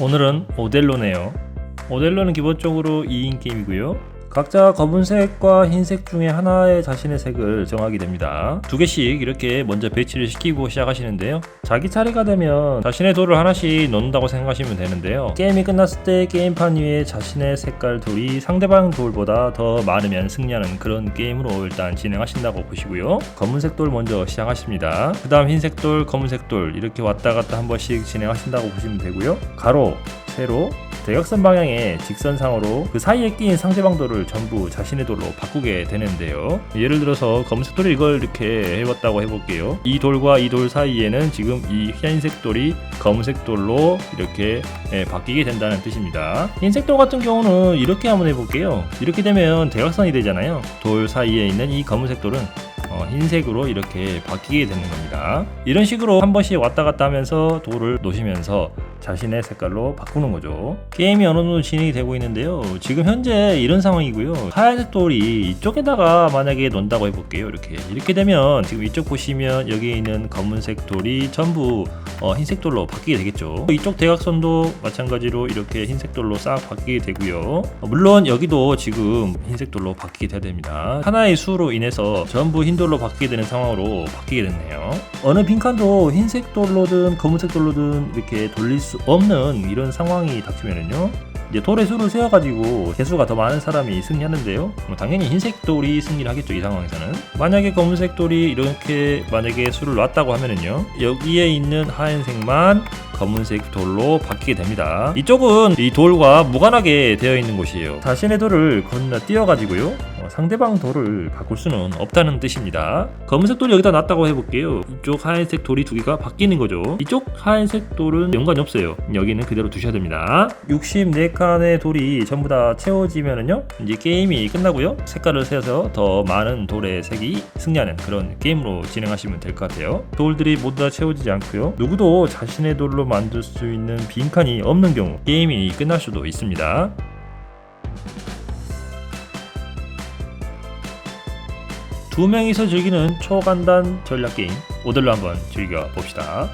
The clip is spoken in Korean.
오늘은 오델로네요. 오델로는 기본적으로 2인 게임이고요. 각자 검은색과 흰색 중에 하나의 자신의 색을 정하게 됩니다. 두 개씩 이렇게 먼저 배치를 시키고 시작하시는데요. 자기 차례가 되면 자신의 돌을 하나씩 넣는다고 생각하시면 되는데요. 게임이 끝났을 때 게임판 위에 자신의 색깔 돌이 상대방 돌보다 더 많으면 승리하는 그런 게임으로 일단 진행하신다고 보시고요. 검은색 돌 먼저 시작하십니다. 그 다음 흰색 돌, 검은색 돌 이렇게 왔다 갔다 한 번씩 진행하신다고 보시면 되고요. 가로, 세로, 대각선 방향의 직선상으로 그 사이에 끼인 상대방 돌을 전부 자신의 돌로 바꾸게 되는데요. 예를 들어서 검은색 돌을 이걸 이렇게 해봤다고 해볼게요. 이 돌과 이 돌 사이에는 지금 이 흰색 돌이 검은색 돌로 이렇게 예, 바뀌게 된다는 뜻입니다. 흰색 돌 같은 경우는 이렇게 한번 해볼게요. 이렇게 되면 대각선이 되잖아요. 돌 사이에 있는 이 검은색 돌은 어, 흰색으로 이렇게 바뀌게 되는 겁니다. 이런 식으로 한 번씩 왔다 갔다 하면서 돌을 놓으시면서 자신의 색깔로 바꾸는 거죠. 게임이 어느 정도 진행이 되고 있는데요. 지금 현재 이런 상황이고요. 하얀색 돌이 이쪽에다가 만약에 놓는다고 해볼게요. 이렇게 이렇게 되면 지금 이쪽 보시면 여기에 있는 검은색 돌이 전부 어, 흰색 돌로 바뀌게 되겠죠. 이쪽 대각선도 마찬가지로 이렇게 흰색 돌로 싹 바뀌게 되고요. 어, 물론 여기도 지금 흰색 돌로 바뀌게 돼야 됩니다. 하나의 수로 인해서 전부 흰 돌로 바뀌게 되는 상황으로 바뀌게 됐네요. 어느 빈칸도 흰색 돌로든 검은색 돌로든 이렇게 돌릴 수 없는 이런 상황이 닥치면은요. 이제 돌의 수를 세어가지고 개수가 더 많은 사람이 승리하는데요. 뭐 당연히 흰색 돌이 승리를 하겠죠 이 상황에서는. 만약에 검은색 돌이 이렇게 만약에 수를 놨다고 하면은요 여기에 있는 하얀색만 검은색 돌로 바뀌게 됩니다. 이쪽은 이 돌과 무관하게 되어 있는 곳이에요. 자신의 돌을 건너뛰어가지고요. 어, 상대방 돌을 바꿀 수는 없다는 뜻입니다. 검은색 돌이 여기다 놨다고 해볼게요. 이쪽 하얀색 돌이 두 개가 바뀌는 거죠. 이쪽 하얀색 돌은 연관이 없어요. 여기는 그대로 두셔야 됩니다. 64칸의 돌이 전부 다 채워지면은요. 이제 게임이 끝나고요. 색깔을 세서 더 많은 돌의 색이 승리하는 그런 게임으로 진행하시면 될 것 같아요. 돌들이 모두 다 채워지지 않고요. 누구도 자신의 돌로 만들 수 있는 빈칸이 없는 경우 게임이 끝날 수도 있습니다. 두 명이서 즐기는 초간단 전략 게임 오들로 한번 즐겨 봅시다.